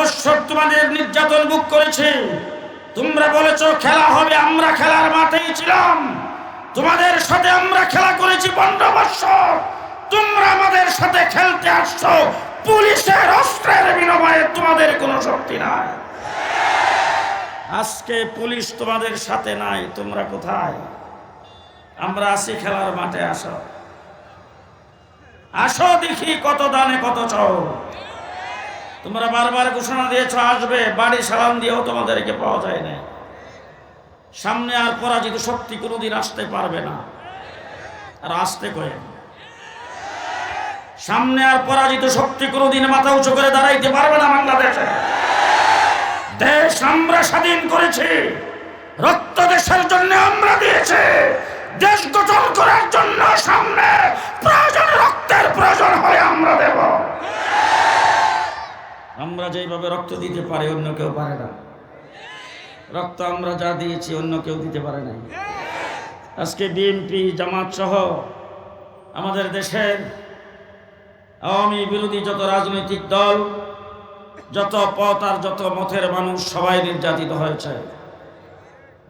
বৎসর তোমাদের নির্যাতন বুক করেছি। তোমরা বলেছ, খেলা হবে, আমরা খেলার মাঠেই ছিলাম। তোমাদের সাথে আমরা খেলা করেছি পনেরো বৎসর তোমরা আমাদের সাথে খেলতে আসছো। পুলিশের অস্ত্রের বিনিময়ে তোমাদের কোনো শক্তি নাই। আজকে পুলিশ তোমাদের সাথে নাই, তোমরা কোথায়? আমরা আসি খেলার মাঠে, আসো। আসো দেখি কত দানে কত চাও তোমরা বারবার ঘোষণা দিয়েছ, আসবে, বাড়ি সালাম দিয়েও তোমাদেরকে পাওয়া যায় না সামনে আর পরাজিত শক্তি কোনোদিন আসতে পারবে না। আর আসতে কয়ে? সামনে আর পরাজিত শক্তি কোনোদিন মাথা উঁচু করে দাঁড়াইতে পারবে না বাংলাদেশে। দেশ আমরা স্বাধীন করেছি, রক্ত দেশের জন্য আমরা দিয়েছি। দেশ গঠন করার জন্য সামনে প্রয়োজন, রক্তের প্রয়োজন হয় আমরা দেব। আমরা যেইভাবে রক্ত দিতে পারি, অন্য কেউ পারে না। রক্ত আমরা যা দিয়েছি, অন্য কেউ দিতে পারে না আজকে বিএনপি, জামাত সহ আমাদের দেশের আওয়ামী বিরোধী যত রাজনৈতিক দল, যত পথ আর যত মথের মানুষ সবাই নির্যাতিত হয়েছে।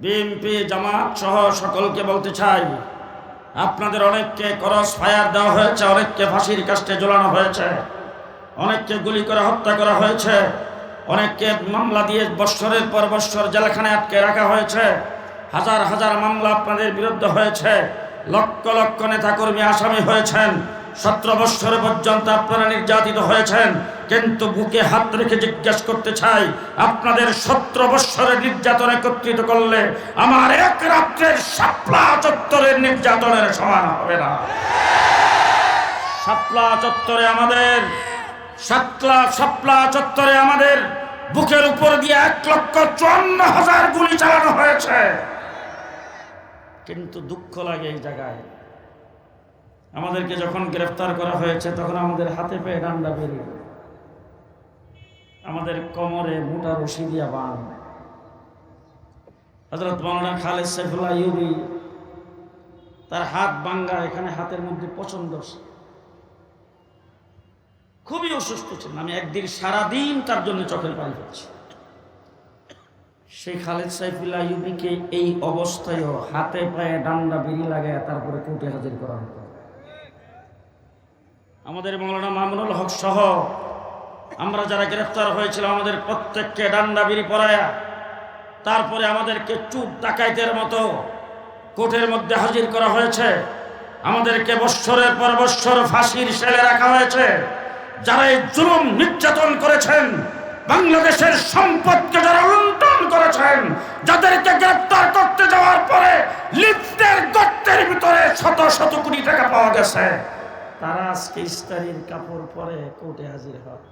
বিএনপি, জামাত সহ সকলকে বলতে চাই, আপনাদের অনেককে ক্রস ফায়ার দেওয়া হয়েছে, অনেককে ফাঁসির কাস্টে ঝোলানো হয়েছে। অনেককে গুলি করে হত্যা করা হয়েছে, অনেককে মামলা দিয়ে বৎসরের পর বৎসর জেলখানায় আটকে রাখা হয়েছে, হাজার হাজার মামলা আপনাদের বিরুদ্ধে হয়েছে, লক্ষ লক্ষ নেতাকর্মী আসামি হয়েছেন, সতেরো বৎসর পর্যন্ত আপনারা নির্যাতিত হয়েছেন, কিন্তু বুকে হাত রেখে জিজ্ঞেস করতে চাই, আপনাদের সতেরো বৎসরের নির্যাতন একত্রিত করলে আমার এক রাত্রের সাপলা চত্বরের নির্যাতনের সমান হবে না। শাপলা চত্বরে আমাদের সাতলা শাপলা চত্বরে আমাদের বুকের উপর দিয়ে এক লক্ষ চুয়ান্ন হাজার গুলি চালানো হয়েছে। কিন্তু দুঃখ লাগে এই জায়গায়। আমাদেরকে যখন গ্রেফতার করা হয়েছে, তখন আমাদের হাতে পেয়ে ডান্ডা বেরিয়ে আমাদের কোমরে মোটা রশি দিয়া বান। হজরত মৌলানা খালেদ সাইফুল্লাহ ইউবি, তার হাত বাঙ্গা এখানে হাতের মধ্যে পছন্দ খুবই অসুস্থ ছিলেন। আমি একদিন সারাদিন তার জন্য চোখের পানি পাচ্ছি সেই খালেদ সাইফুল্লাহ ইউবিকে এই অবস্থায়ও হাতে পায়ে ডান্ডা বিড়ি লাগায় তারপরে কোর্টে হাজির করা হতো। আমাদের মৌলানা মামুনুল হক সহ আমরা যারা গ্রেফতার হয়েছিলাম, আমাদের প্রত্যেককে ডান্ডা বিড়ি পরায়া, তারপরে আমাদেরকে চুপ ডাকাইতের মতো কোর্টের মধ্যে হাজির করা হয়েছে। আমাদেরকে বৎসরের পর বৎসর ফাঁসির সেলে রাখা হয়েছে। যারা এই জুলুম নির্যাতন করেছেন, বাংলাদেশের সম্পদকে যারা লুণ্ঠন করেছেন, যাদেরকে গ্রেপ্তার করতে যাওয়ার পরে লিফটের গর্তের ভিতরে শত শত কোটি টাকা পাওয়া গেছে, তারা আজকে ইস্তারির কাপড় পরে কোর্টে হাজির হয়।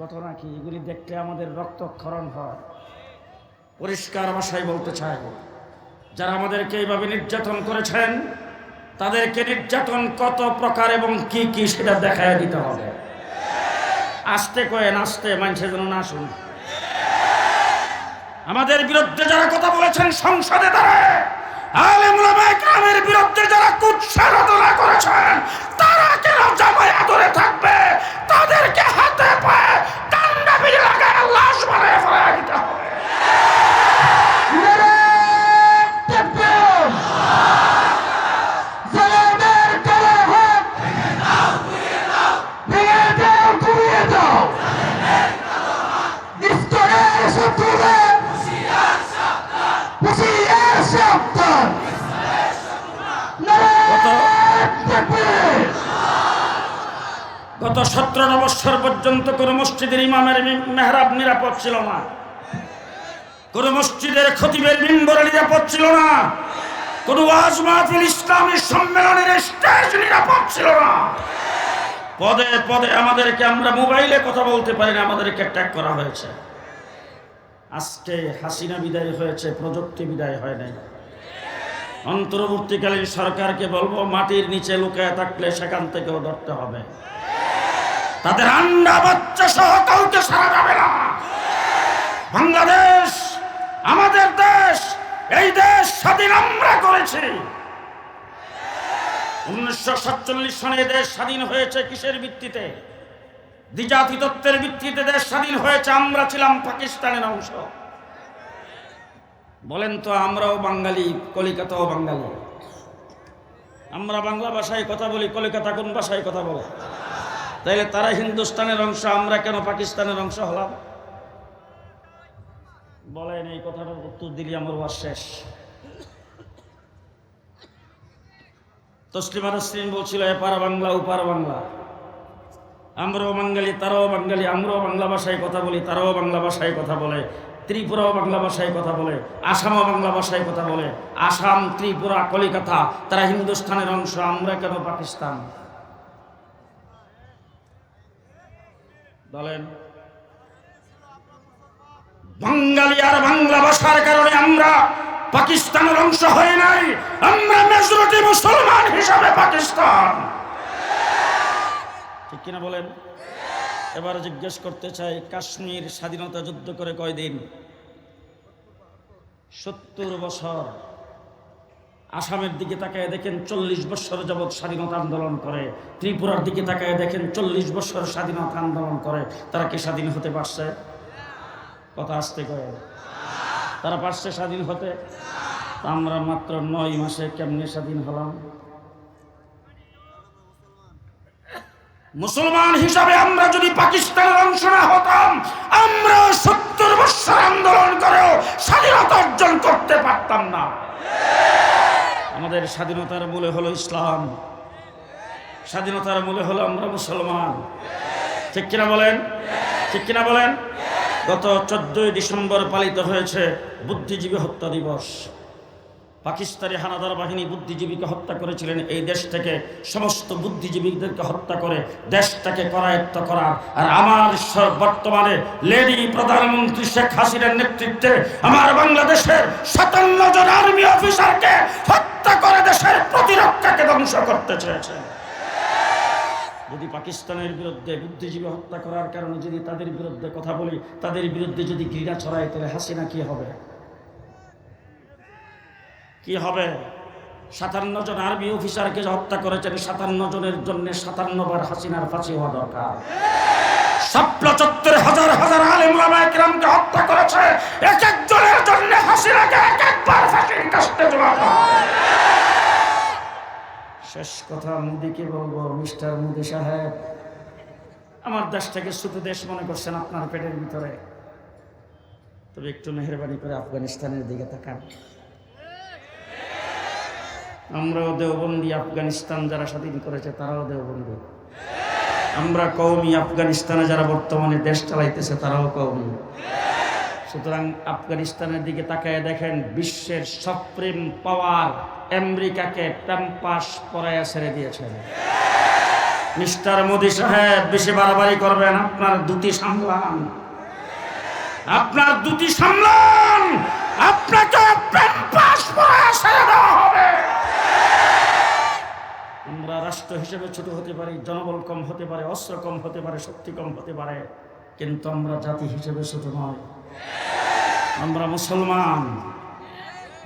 ঘটনা কি? এগুলি দেখলে আমাদের রক্তক্ষরণ হয়। পরিষ্কার ভাষায় বলতে চাই, যারা আমাদেরকে এইভাবে নির্যাতন করেছেন তাদেরকে নির্যাতন কত প্রকার এবং কি কি সেটা দেখায় দিতে হবে। আসতে কয়েন, আসতে, মানুষের জন্য না শুন আমাদের বিরুদ্ধে যারা কথা বলেছেন, সংসদে দাঁড়ায় আলেমের বিরুদ্ধে যারা কুৎসারতনা করেছেন, তারা কেন জামাই আদরে থাকবে? তাদেরকে হাতে পায়ে ডান্ডা বিড়ি লাশ বানায় ফেলা দিতে হবে। গত সতেরো বৎসর পর্যন্ত কোন মসজিদের ইমামের মেহরাব নিরাপদ ছিল না। কোন মসজিদের খতিবের মিম্বর নিরাপদ ছিল না। কোন ওয়াজ ইসলামী সম্মেলনের স্টেজ নিরাপদ ছিল না। পদে পদে আমাদেরকে আমরা মোবাইলে কথা বলতে পারি না, আমাদেরকে ট্যাগ করা হয়েছে। আজকে হাসিনা বিদায় হয়েছে, প্রযুক্তি বিদায় হয় নাই। অন্তর্বর্তীকালীন সরকারকে বলব, মাটির নিচে লুকায় থাকলে সেখান থেকেও ধরতে হবে। তাদের আন্ডা বাচ্চা সহ কাউকে সারা যাবে না। বাংলাদেশ, আমাদের দেশ, এই দেশ স্বাধীন আমরা করেছি। উনিশশো সাতচল্লিশ সনে দেশ স্বাধীন হয়েছে কিসের ভিত্তিতে? দ্বিজাতি তত্ত্বের ভিত্তিতে দেশ স্বাধীন হয়েছে, আমরা ছিলাম পাকিস্তানের অংশ। বলেন তো, আমরাও বাঙালি, কলিকাতাও বাঙালি। আমরা বাংলা ভাষায় কথা বলি, কলিকাতা কোন ভাষায় কথা বলে? তাইলে তারা হিন্দুস্তানের অংশ, আমরা কেন পাকিস্তানের অংশ হলাম? বলেন, এই কথাটার উত্তর দিলি, আমার ওয়ার শেষ। তসলিমা নাসরিন বলছিল এপার বাংলা ওপার বাংলা। আমরাও বাঙালি তারাও বাঙালি আমরাও বাংলা ভাষায় কথা বলি তারাও বাংলা ভাষায় কথা বলে, ত্রিপুরাও বাংলা ভাষায় কথা বলে, আসামও বাংলা ভাষায় কথা বলে, আসাম, ত্রিপুরা, কলিকাতা, তারা হিন্দুস্থানের অংশ, আমরা কেন পাকিস্তান? বলেন। বাঙালি আর বাংলা ভাষার কারণে আমরা পাকিস্তানের অংশ হয়ে নাই, আমরা মেজরিটি মুসলমান হিসাবে পাকিস্তান। ঠিক কিনা বলেন? এবার জিজ্ঞেস করতে চাই, কাশ্মীর স্বাধীনতা যুদ্ধ করে কয়দিন? সত্তর বছর। আসামের দিকে তাকায় দেখেন চল্লিশ বছর যাবৎ স্বাধীনতা আন্দোলন করে। ত্রিপুরার দিকে তাকায় দেখেন চল্লিশ বছর স্বাধীনতা আন্দোলন করে। তারা কি স্বাধীন হতে পারছে? কথা আসতে কয়ে। তারা পারছে স্বাধীন হতে? আমরা মাত্র নয় মাসে কেমনে স্বাধীন হলাম? মুসলমান হিসাবে আমরা যদি পাকিস্তানের অংশ না হতাম, আমরা সত্তর বছর আন্দোলন করেও স্বাধীনতা অর্জন করতে পারতাম না। আমাদের স্বাধীনতার মূলে হলো ইসলাম। স্বাধীনতার মূলে হলো আমরা মুসলমান। ঠিক কিনা বলেন? ঠিক কিনা বলেন? গত চোদ্দই ডিসেম্বর পালিত হয়েছে বুদ্ধিজীবী হত্যা দিবস। পাকিস্তানি হানাদার বাহিনী বুদ্ধিজীবীকে হত্যা করেছিলেন। এই দেশ থেকে সমস্ত বুদ্ধিজীবীদেরকে হত্যা করে দেশটাকে করায়ত্ত করার আর আমার বর্তমানে লেডি প্রধানমন্ত্রী শেখ হাসিনার নেতৃত্বে আমার বাংলাদেশের সাতান্ন জন আর্মি অফিসারকে হত্যা করে দেশের প্রতিরক্ষাকে ধ্বংস করতে চেয়েছে। যদি পাকিস্তানের বিরুদ্ধে বুদ্ধিজীবী হত্যা করার কারণে যদি তাদের বিরুদ্ধে কথা বলি, তাদের বিরুদ্ধে যদি ঘৃণা ছড়ায়, তাহলে হাসিনা কি হবে? কি হবে? সাতান্ন জন আর্মি অফিসারকে হত্যা করেছেন, সাতান্ন জনের জন্য সাতান্ন বার হাসিনার ফাঁসি হওয়া দরকার। সাপলা চত্বরে হাজার হাজার হত্যা এক জন্য শেষ কথা বলব? সাহেব, আমার দেশ মনে করছেন আপনার পেটের ভিতরে। তবে একটু মেহরবানি করে আফগানিস্তানের দিকে তাকান। আমরাও দেওবন্দি আফগানিস্তান যারা স্বাধীন করেছে, তারাও দেওবন্দি। আমরা কৌমি আফগানিস্তানে যারা বর্তমানে দেশ চালাইতেছে, তারাও কৌমি সুতরাং আফগানিস্তানের দিকে তাকায় দেখেন, বিশ্বের সপ্রিম পাওয়ার আমেরিকাকে প্যাম্পাস পরায়া ছেড়ে দিয়েছেন মিস্টার মোদি সাহেব, বেশি বাড়াবাড়ি করবেন, আপনার দুটি সামলান। আপনার দুটি সামলান, আপনাকে প্যাম্পাস পরায়া ছেড়ে দেওয়া আমরা রাষ্ট্র হিসেবে ছোট হতে পারি, জনবল কম হতে পারে, অস্ত্র কম হতে পারে, শক্তি কম হতে পারে, কিন্তু আমরা জাতি হিসেবে ছোট নয়। আমরা মুসলমান।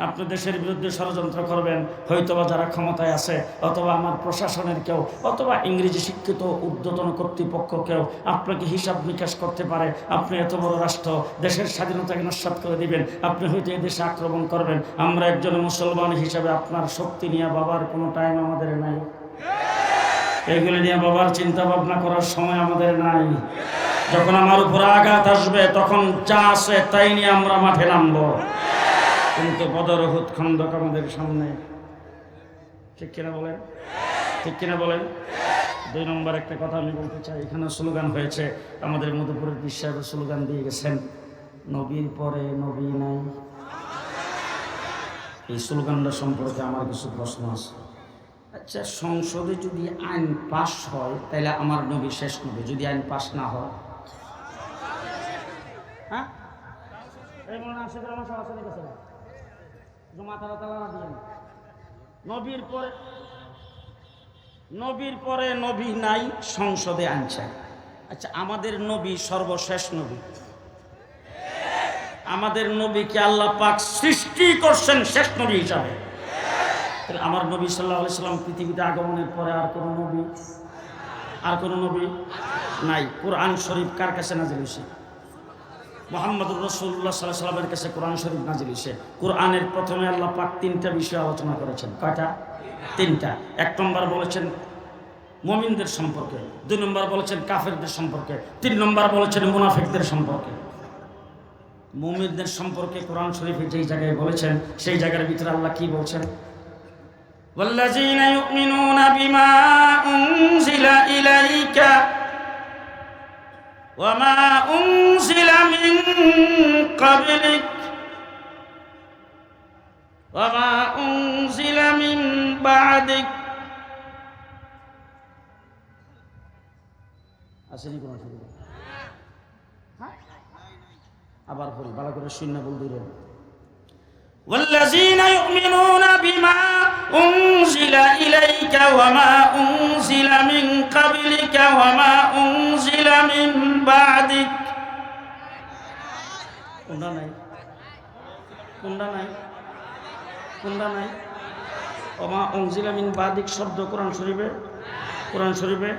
আপনি দেশের বিরুদ্ধে ষড়যন্ত্র করবেন, হয়তোবা যারা ক্ষমতায় আছে, অথবা আমার প্রশাসনের কেউ, অথবা ইংরেজি শিক্ষিত ঊর্ধ্বতন কর্তৃপক্ষ কেউ আপনাকে হিসাব নিকাশ করতে পারে, আপনি এত বড় রাষ্ট্র, দেশের স্বাধীনতাকে নস্বাত করে দিবেন, আপনি হয়তো এই দেশে আক্রমণ করবেন। আমরা একজন মুসলমান হিসাবে আপনার শক্তি নিয়ে বাবার কোনো টাইম আমাদের নাই। এগুলি নিয়ে বাবার চিন্তা ভাবনা করার সময় আমাদের নাই। যখন আমার উপর আঘাত আসবে, তখন যা আছে তাই নিয়ে আমরা মাঠে নামবো। কিন্তু বদরহুদ খন্দক আমাদের সামনে। ঠিক কিনা বলেন? ঠিক কিনা বলেন? দুই নম্বর একটা কথা আমি বলতে চাই। এখানে স্লোগান হয়েছে, আমাদের মধুপুরের বিশ্বাসের স্লোগান দিয়ে গেছেন, নবীর পরে নবী নাই। এই স্লোগানটা সম্পর্কে আমার কিছু প্রশ্ন আছে। আচ্ছা সংসদে যদি আইন পাশ হয়, তাহলে আমার নবী শেষ নবী, যদি আইন পাশ না হয়। হ্যাঁ? নবীর পরে নবীর পরে নবী নাই, সংসদে আনছে আচ্ছা আমাদের নবী সর্বশেষ নবী। আমাদের নবীকে আল্লাহ পাক সৃষ্টি করছেন শেষ নবী হিসাবে। তাহলে আমার নবী সাল্লাহ সাল্লাম পৃথিবীতে আগমনের পরে আর কোনো নবী, আর কোনো নবী নাই। কোরআন শরীফ কার কাছে নাজিল হয়েছে? মোহাম্মদুর রসুল্লাহ সাল্লাহ সাল্লামের কাছে কোরআন শরীফ নাজিল হয়েছে। কোরআনের প্রথমে আল্লাহ পাক তিনটা বিষয় আলোচনা করেছেন। কয়টা? তিনটা। এক নম্বর বলেছেন মমিনদের সম্পর্কে, দুই নম্বর বলেছেন কাফেরদের সম্পর্কে, তিন নম্বর বলেছেন মুনাফিকদের সম্পর্কে। মুমিনদের সম্পর্কে কোরআন শরীফে যেই জায়গায় বলেছেন, সেই জায়গার ভিতরে আল্লাহ কি বলছেন? والذين يؤمنون بما أنزل إليك وما أنزل من قبلك وما أنزل من بعدك আসেনি কোনো অসুবিধা আবার বলি ভালো করে শূন্য বল দিলেন والذين يؤمنون بما أنزل إليك وما أنزل من قبلك وما أنزل من بعدك কোনটা নাই কোনটা নাই কোনটা নাই ওমা অংজিলা মিন বাদিক শব্দ কোরআন শরীফে কোরআন শরীফে?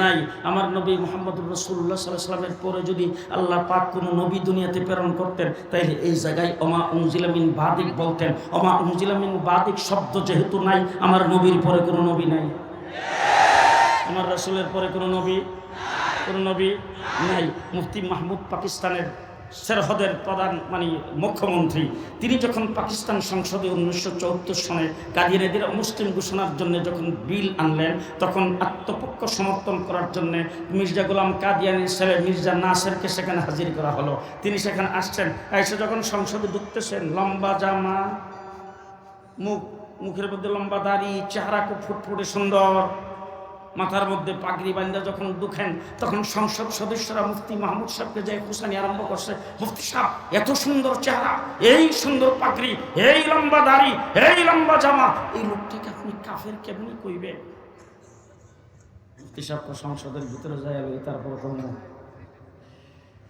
নাই। আমার নবী মোহাম্মদুর রসুল্লাহ সাল্লাহ সাল্লামের পরে যদি আল্লাহ পাক কোনো নবী দুনিয়াতে প্রেরণ করতেন, তাইলে এই জায়গায় অমা উংজিলা মিন বাদিক বলতেন। অমা উংজিলা মিন বাদিক শব্দ যেহেতু নাই, আমার নবীর পরে কোনো নবী নাই। আমার রসুলের পরে কোনো নবী? কোনো নবী নাই। মুফতি মাহমুদ পাকিস্তানের সেরহদের প্রধান মানে মুখ্যমন্ত্রী, তিনি যখন পাকিস্তান সংসদে উনিশশো চৌহত্তর সনে কাদিয়ানিদের মুসলিম ঘোষণার জন্য যখন বিল আনলেন, তখন আত্মপক্ষ সমর্থন করার জন্য মির্জা গোলাম কাদিয়ানির ছেলে মির্জা নাসেরকে সেখানে হাজির করা হলো। তিনি সেখানে আসছেন। এসে যখন সংসদে ঢুকতেছেন, লম্বা জামা, মুখ, মুখের মধ্যে লম্বা দাড়ি চেহারা খুব ফুটফুটে সুন্দর মাথার মধ্যে পাগড়ি বান্ধা যখন দুখেন, তখন সংসদ সদস্যরা মুফতি মাহমুদ সাহেবকে যাই খুশানি আরম্ভ করছে, মুফতি সাহেব, এত সুন্দর চেহারা, এই সুন্দর পাগড়ি, এই লম্বা দাড়ি, এই লম্বা জামা, এই লোকটাকে আপনি কাফের কেমনি কইবেন মুফতি সাহেবকে সংসদের ভিতরে যায় তারপর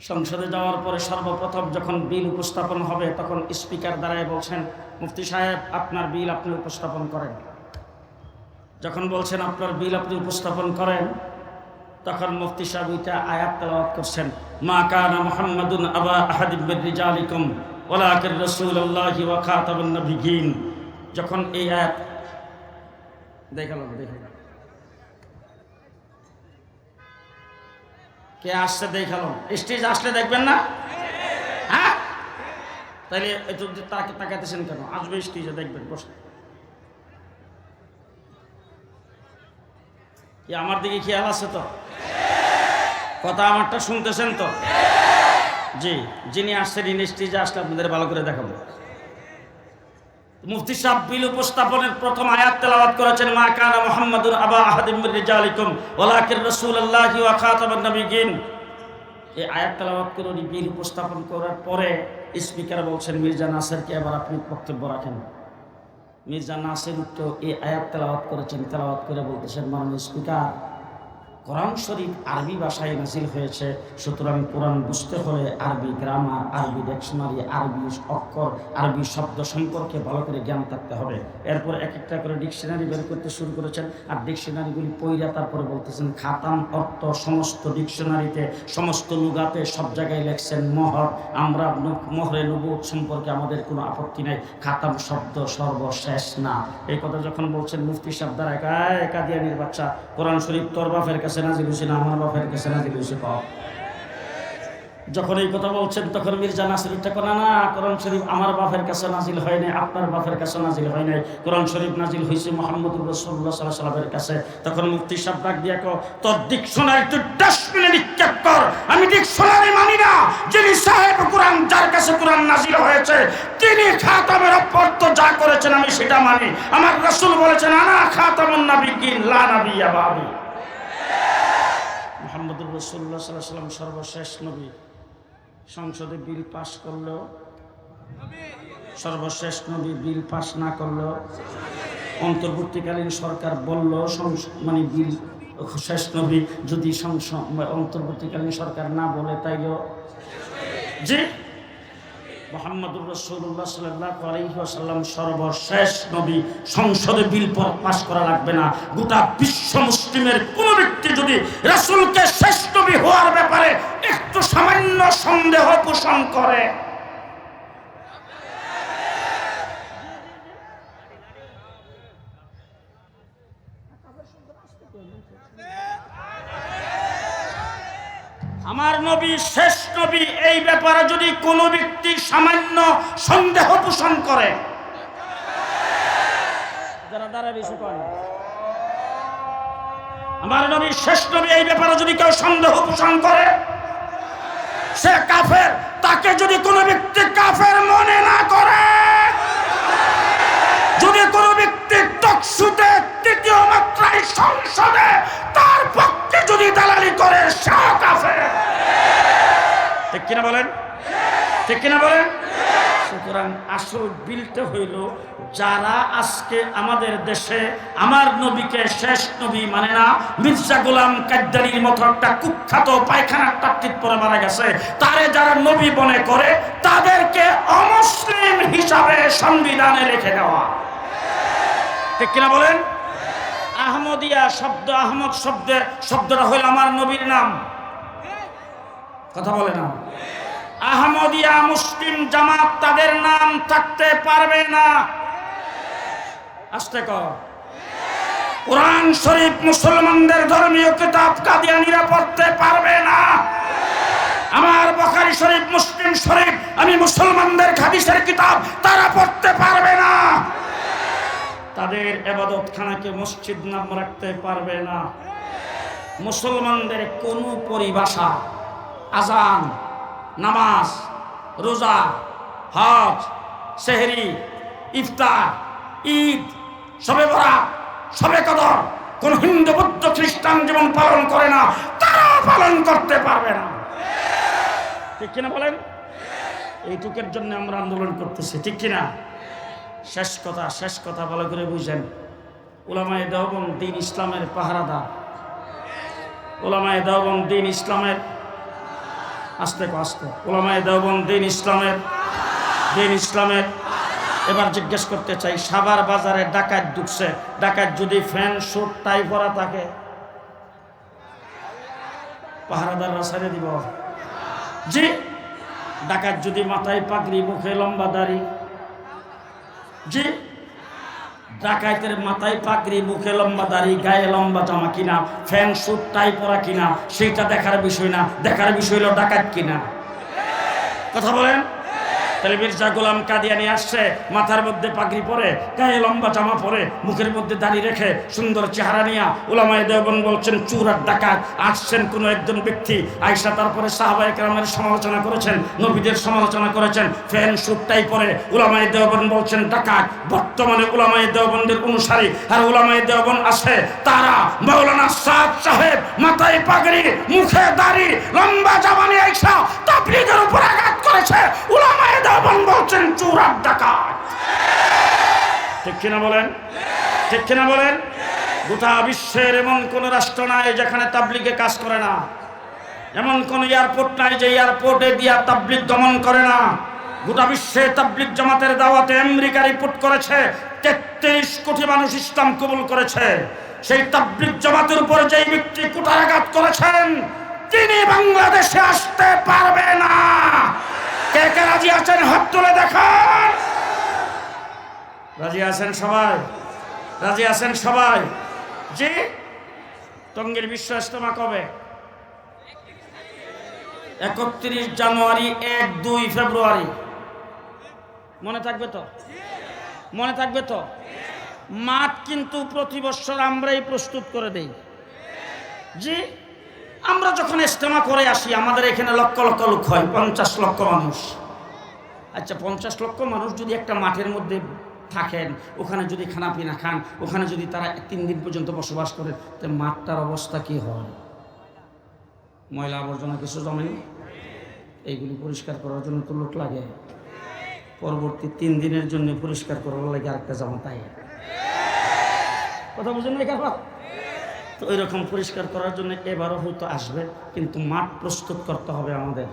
সংসদে যাওয়ার পরে সর্বপ্রথম যখন বিল উপস্থাপন হবে, তখন স্পিকার দ্বারাই বলছেন, মুফতি সাহেব, আপনার বিল আপনি উপস্থাপন করেন। যখন বলছেন, আপনার বিল আপনি উপস্থাপন করেন, তখন মুফতি সাহেব ওইটা আয়াত তেলাওয়াত করছেন, মা কানা মুহাম্মাদুন আবা আহাদিম মির রিজালিকুম, ওয়ালাকিন রাসূলুল্লাহি ওয়া খাতাবুন নবিয়্যিন। যখন এই আয়াত দেখালাম দেখালাম। কে আসছে দেখালাম। স্টেজ আসলে দেখবেন না? হ্যাঁ? তাহলে তাকে তাকাতেছেন কেন? আসবে স্টেজে দেখবেন, বসে। কি আমার দিকে খেয়াল আছে তো? কথা আমারটা শুনতেছেন তো? জি, যিনি আসছেন ইনি স্টেজে আসলে আপনাদের ভালো করে দেখাবো। মুফতি সাহেব বিল উপস্থাপনের প্রথম আয়াত তেলাওয়াত করেছেন, মা কানা মুহাম্মাদুর আবা আহাদিম মির খাতামুন নবিয়্যিন। এই আয়াত তেলাওয়াত করে উনি বিল উপস্থাপন করার পরে স্পিকার বলছেন, মির্জা নাসেরকে এবার আপনি বক্তব্য রাখেন। মির্জা নাসির তো এই আয়াত তেলাওয়াত করেছেন তেলাওয়াত করে বলতেছেন মাননীয় স্পিকার কোরআন শরীফ আরবি ভাষায় নাজিল হয়েছে। সুতরাং কোরআন বুঝতে হলে আরবি গ্রামার আরবি ডিকশনারি আরবি অক্ষর, আরবি শব্দ সম্পর্কে ভালো করে জ্ঞান থাকতে হবে। এরপর এক একটা করে ডিকশনারি বের করতে শুরু করেছেন। আর ডিকশনারিগুলি পইরা তারপরে বলতেছেন, খাতাম অর্থ সমস্ত ডিকশনারিতে সমস্ত লুগাতে সব জায়গায় লেখছেন মহর। আমরা মোহরে নবুত সম্পর্কে আমাদের কোনো আপত্তি নাই। খাতাম শব্দ সর্বশেষ না। এই কথা যখন বলছেন, মুফতি সাহেব দ্বারা একা একা দিয়ানির বাচ্চা, কোরআন শরীফ তোর কাছে নাজিল হয়েছে আমার বাপের কাছে নাজিল হয়েছে পাও যখন এই কথা বলছেন, তখন মির্জা নাসিরুদ্দা কোনা না কোরআন শরীফ আমার বাপের কাছে নাজিল হয় নাই, আপনার বাপের কাছে নাজিল হয় নাই। কোরআন শরীফ নাজিল হয়েছে মোহাম্মদুর রসুল্লাহ সাল্লাহ সাল্লামের কাছে। তখন মুফতি সাহেব ডাক দিয়া কো তোর ডিকশনারি তুই ডাস্টবিনে নিক্ষেপ কর। আমি ডিকশনারি মানি না। যিনি সাহেব কোরআন, যার কাছে কোরআন নাজিল হয়েছে, তিনি খাতামের অপর্ত যা করেছেন আমি সেটা মানি। আমার রসুল বলেছেন, আনা খাতামুন নাবিয়্যিন, লা নাবিয়্যা বাদি। মোহাম্মদুর রসুল্লা সাল্লাহ সাল্লাম সর্বশেষ নবী। সংসদে বিল পাশ করলেও, সর্বশেষ নবী বিল পাশ না করলেও, অন্তর্বর্তীকালীন সরকার বলল মানে বিল শেষ নবী যদি অন্তর্বর্তীকালীন সরকার না বলে, তাইলেও জি মোহাম্মদুর রসুল্লাহ সাল্লাহ সর্বশেষ নবী সংসদে বিল পাশ করা লাগবে না। গোটা বিশ্ব মুসলিমের কোন ব্যক্তি যদি রসুলকে শেষ নবী হওয়ার ব্যাপারে একটু সামান্য সন্দেহ পোষণ করে। আমার নবী, শেষ নবী, এই ব্যাপারে যদি কোনো ব্যক্তি সামান্য সন্দেহ পোষণ করে। আমার নবী, শেষ নবী, এই ব্যাপারে যদি কেউ সন্দেহ পোষণ করে, সে কাফের, তাকে যদি কোনো ব্যক্তি কাফের মনে না করে বলেন? ঠিক কিনা বলেন? সুতরাং আসল বিলতে হইল, যারা আজকে আমাদের দেশে আমার নবীকে শেষ নবী মানে না, মির্জা গোলাম কাদ্দারির মতো একটা কুখ্যাত পায়খানা টাট্টিত পরে মারা গেছে, তারে যারা নবী মনে করে, তাদেরকে অমুসলিম হিসাবে সংবিধানে রেখে দেওয়া। ঠিক কিনা বলেন? আহমদিয়া শব্দ, আহমদ শব্দের, শব্দটা হইল আমার নবীর নাম। কথা বলে না। আহমদিয়া মুসলিম জামাত তাদের নাম থাকতে পারবে না। আসতে কর। কোরআন শরীফ মুসলমানদের ধর্মীয় কিতাব কাদিয়ানিরা পড়তে পারবে না। আমার বখারি শরীফ, মুসলিম শরীফ, আমি মুসলমানদের হাদিসের কিতাব তারা পড়তে পারবে না। তাদের এবাদত খানাকে মসজিদ নাম রাখতে পারবে না। মুসলমানদের কোনো পরিভাষা আজান, নামাজ, রোজা, হজ, সেহরি, ইফতার, ঈদ, সবে বরা সবে কদর। কোন হিন্দু, বৌদ্ধ, খ্রিস্টান যেমন পালন করে না, তারা পালন করতে পারবে না। ঠিক কিনা বলেন? এইটুকের জন্য আমরা আন্দোলন করতেছি, ঠিক কিনা? শেষ কথা শেষ কথা ভালো করে বুঝেন। ওলামায় দেওবন দিন ইসলামের পাহারাদার। ওলামায় দেওবন দিন ইসলামের আস্তে আস্তে ওলামায় দেওবন দিন ইসলামের দিন ইসলামের। এবার জিজ্ঞেস করতে চাই, সাভার বাজারে ডাকাত ঢুকছে। ডাকাত যদি ফ্যান শুট টাই পরা থাকে পাহারাদাররা ছেড়ে দিব। জি, ডাকাত যদি মাথায় পাগড়ি, মুখে লম্বা দাড়ি। জি ডাকাইতের মাথায় পাগড়ি, মুখে লম্বা দাড়ি, গায়ে লম্বা জামা কিনা, ফ্যান সুট টাই পরা কিনা সেটা দেখার বিষয় না। দেখার বিষয় হলো ডাকাত কিনা। কথা বলেন? তাহলে মির্জা গোলাম কাদিয়ানি আসছে, মাথার মধ্যে পাগড়ি পরে, গায়ে লম্বা জামা পরে, মুখের মধ্যে দাঁড়িয়ে রেখে সুন্দর চেহারা নিয়ে ওলামায় দেবন বলছেন, চুর আর ডাকাত। আসছেন কোনো একজন ব্যক্তি আয়সা তারপরে সাহাবাই কেরামের সমালোচনা করেছেন, নবীদের সমালোচনা করেছেন, ফ্যান সুটটাই পরে ওলামায় দেবন বলছেন, ডাকাত। বর্তমানে ওলামায় দেওবন্দের অনুসারী, আর ওলামায় দেওবন আছে, তারা মৌলানা সাদ সাহেব, মাথায় পাগড়ি, মুখে দাড়ি, লম্বা জামানি আইসা তাবলিগের উপর আঘাত করেছে ওলামায় দেওবন বলছেন ডাকাত। ঠিক কিনা বলেন? ঠিক কিনা বলেন? গোটা বিশ্বের এমন কোন রাষ্ট্র নাই যেখানে তাবলিগে কাজ করে না। এমন কোন এয়ারপোর্ট নাই যে এয়ারপোর্টে দিয়া তাবলিগ দমন করে না। গোটা বিশ্বে তাবলিগ জামাতের দাওয়াতে আমেরিকা রিপোর্ট করেছে, তেত্রিশ কোটি মানুষ ইসলাম কবুল করেছে। সেই তাবলিগ জামাতের উপর যেই ব্যক্তি কুটারাঘাত করেছেন, তিনি বাংলাদেশে আসতে পারবে না। কে কে রাজি আছেন হাত তুলে দেখান। রাজি আছেন সবাই? রাজি আছেন সবাই? জি? টঙ্গীর বিশ্ব ইজতেমা কবে? একত্রিশ জানুয়ারি এক দুই ফেব্রুয়ারি। মনে থাকবে তো? মনে থাকবে তো? মাঠ কিন্তু প্রতি বছর আমরাই প্রস্তুত করে দেই। জি? আমরা যখন ইজতেমা করে আসি, আমাদের এখানে লক্ষ লক্ষ লোক হয়, পঞ্চাশ লক্ষ মানুষ। আচ্ছা পঞ্চাশ লক্ষ মানুষ যদি একটা মাঠের মধ্যে থাকেন, ওখানে যদি খানা পিনা খান, ওখানে যদি তারা তিন দিন পর্যন্ত বসবাস করে তো মাঠটার অবস্থা কি হয়? ময়লা আবর্জনা কিছু জমে এইগুলি পরিষ্কার করার জন্য তো লোক লাগে। পরবর্তী তিন দিনের জন্য পরিষ্কার করার লাগে আরেকটা জামা তাই কথা বুঝেন না কারণ তো ওই রকম পরিষ্কার করার জন্য এবারও হয়তো আসবে, কিন্তু মাঠ প্রস্তুত করতে হবে আমাদের।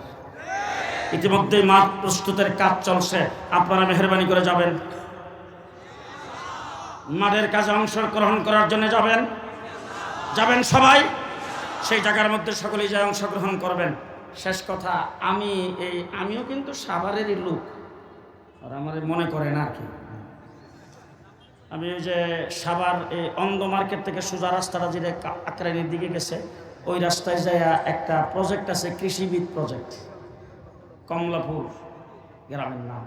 ইতিমধ্যেই মাঠ প্রস্তুতের কাজ চলছে, আপনারা মেহরবানি করে যাবেন। মাঠের কাজে অংশগ্রহণ করার জন্য যাবেন। যাবেন সবাই, সেই জায়গার মধ্যে সকলেই যায় অংশগ্রহণ করবেন। শেষ কথা, আমি এই, আমিও কিন্তু সাভারেরই লোক, আর আমার মনে করেন আর কি। আমি ওই যে সাবার এই অঙ্গ মার্কেট থেকে সোজা রাস্তাটা যেটা আকরাইনের দিকে গেছে। ওই রাস্তায় যায় একটা প্রজেক্ট আছে, কৃষিবিদ প্রজেক্ট কমলাপুর গ্রামের নাম।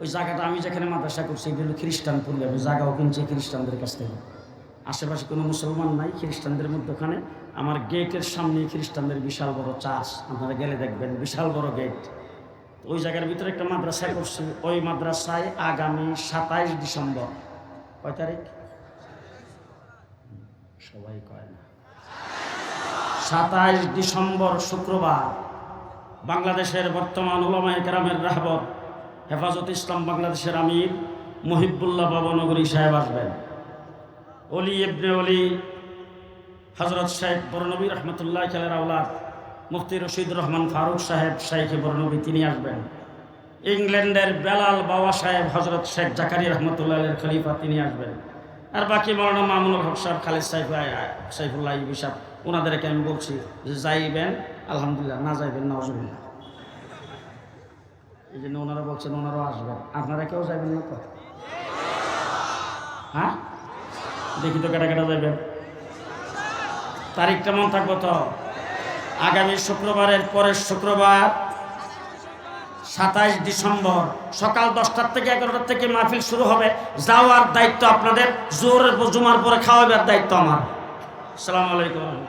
ওই জায়গাটা আমি যেখানে মাদ্রাসা করছি, এগুলো খ্রিস্টানপুর আমি জায়গাও কিনছি খ্রিস্টানদের কাছ থেকে। আশেপাশে কোনো মুসলমান নাই খ্রিস্টানদের মধ্যে ওখানে আমার গেটের সামনে খ্রিস্টানদের বিশাল বড় চাষ আপনারা গেলে দেখবেন, বিশাল বড় গেট ওই জায়গার ভিতরে একটা মাদ্রাসা করছি। ওই মাদ্রাসায় আগামী সাতাইশ ডিসেম্বর কয় তারিখ? সবাই কয় না। সাতাইশ ডিসেম্বর শুক্রবার বাংলাদেশের বর্তমান ওলামায় কেরামের রাহবর হেফাজত ইসলাম বাংলাদেশের আমির মহিবুল্লাহ বাবনগরী সাহেব আসবেন। অলি ইবনে অলি হজরত শেখ বরনবী রহমতুল্লাহ খেলের আওলাদ, মুফতি রশিদ রহমান ফারুক সাহেব, শাইখে বরনবী তিনি আসবেন। ইংল্যান্ডের বেলাল বাবা সাহেব হজরত শেখ জাকারি রহমতুল্লাহ খলিফা, তিনি আসবেন। আর বাকি মৌলানা মামুনুল হক সাহেব, খালিদ সাহেব সাইফুল্লাহ ইবি সাহেব ওনাদেরকে আমি বলছি, যে যাইবেন, আলহামদুলিল্লাহ, না যাইবেন নজরুল্লাহ এই জন্য ওনারা বলছেন ওনারাও আসবেন। আপনারা কেউ যাইবেন না তো? হ্যাঁ? দেখি তো কেটা কেটা যাইবেন। তারিখ কেমন থাকব তো? আগামী শুক্রবারের পরের শুক্রবার সাতাইশ ডিসেম্বর সকাল দশটার থেকে এগারোটার থেকে মাহফিল শুরু হবে। যাওয়ার দায়িত্ব আপনাদের জোর জুমার পরে খাওয়াবার দায়িত্ব আমার। আসসালামু আলাইকুম।